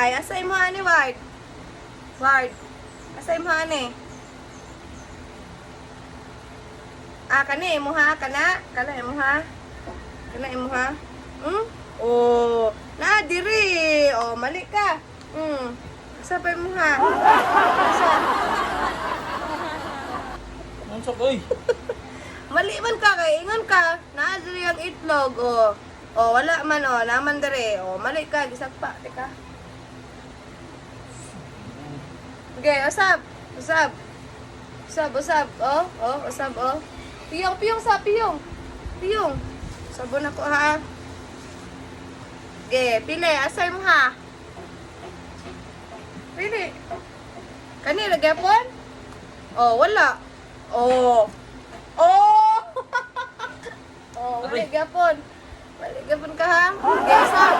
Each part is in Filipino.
Ay, asay mo ani, Ward. Ward. Asay mo ani. Ah, kani imo ha, kana? Kana imo ha? Kana imo ha? Hmm? Oh, na diri. Oh, mali ka. Hmm. Asa pa imo ha? Asa? Oy. Mali man ka kay ingon ka. Naa diri ang itlog oh. Oh, wala man oh, naman diri. Oh, mali ka gisagpa, teka. Okay, usap. Usap. Usap, usap. Oh, oh, usap oh. Piyong, piyong sa piyong. Piyong. Sabon ako ha. Okay, pili. Asay mo ha. Pili. Kanina, gapon? Oh, wala. Oh. Oh! oh, wali Aray. gapon. Gapon ka ha. Okay, usap.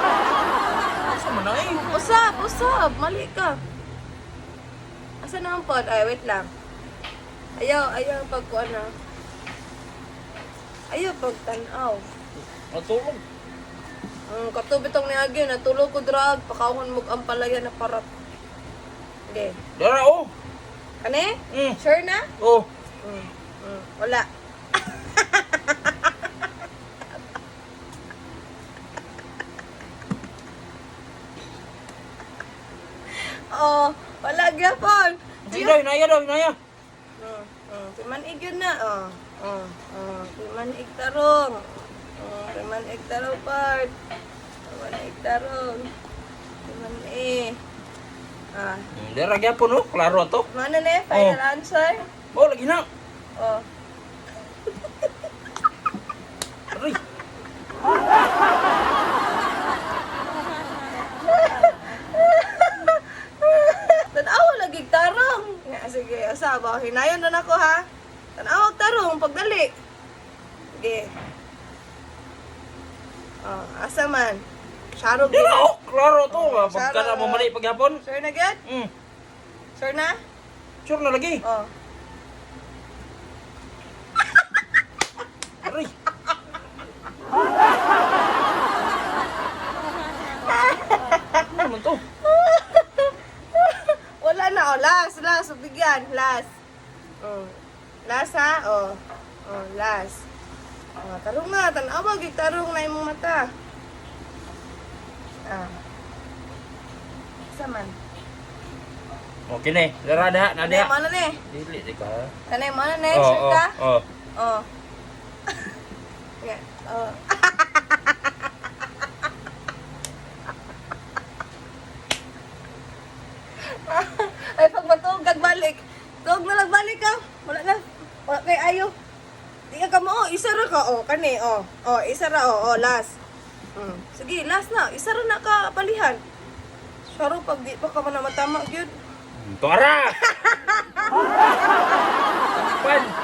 Na eh. Usap, usap. Mali ka. Asa naman po? Ay, wait lang. Ayaw, ayaw pagkuan na. Ayaw pagtanaw. Natulog. Ang katubit ang niagi, natulog ko drag, pakahon mo ang palaya na parat. Okay. Dara, oh. Kani? Mm. Sure na? Oh. Mm. Mm. Wala. oh, wala gyapon. Sige daw, inaya daw, inaya. Mm, mm. Timanig yun na, oh. Oh, oh. Timanig tarong. Oh, timanig tarong part. Timanig tarong. Timanig. Ah. Hmm, Dara, gyapon, oh. Klaro to. Mana na? Final Oh. answer? Oh, lagi na. Oh. Aray. Tanawa lagi tarong. Nga, asaba. Hinayon na nako ha. Tanawa tarong, pagdali. Sige. Oh, asa man? Sharog Dara, oh. Klaro to. Oh, Pagka na mo mali pagyapon. Sure na gid? Hmm. Sure na? Sure na lagi. Oh. Aray. Ano naman to? Wala na, Last, last. Bigyan, last. Oh. Last, ha? Oh. Oh, last. Oh, tarong na. Tanawa, gig tarong na imong mata. Ah. Asa man? Okay na eh. Dara, da, na, Kanay da. mo na ne? Dili, di ka. Kanay mo na ne? Oh, Sure oh, ka? oh. Oh. Yeah. Oh. Ay, pag matug, balik. Tug na lang balik ka. Wala na. Wala kay ayo. Di ka mo, oh, isa ra ka, oh, kani, oh. Oh, isa ra, oh, oh, last. Mm. Sige, last na. Isa ra na ka palihan. Saro, pag di pa ka man na matama, yun. Tora! Pan!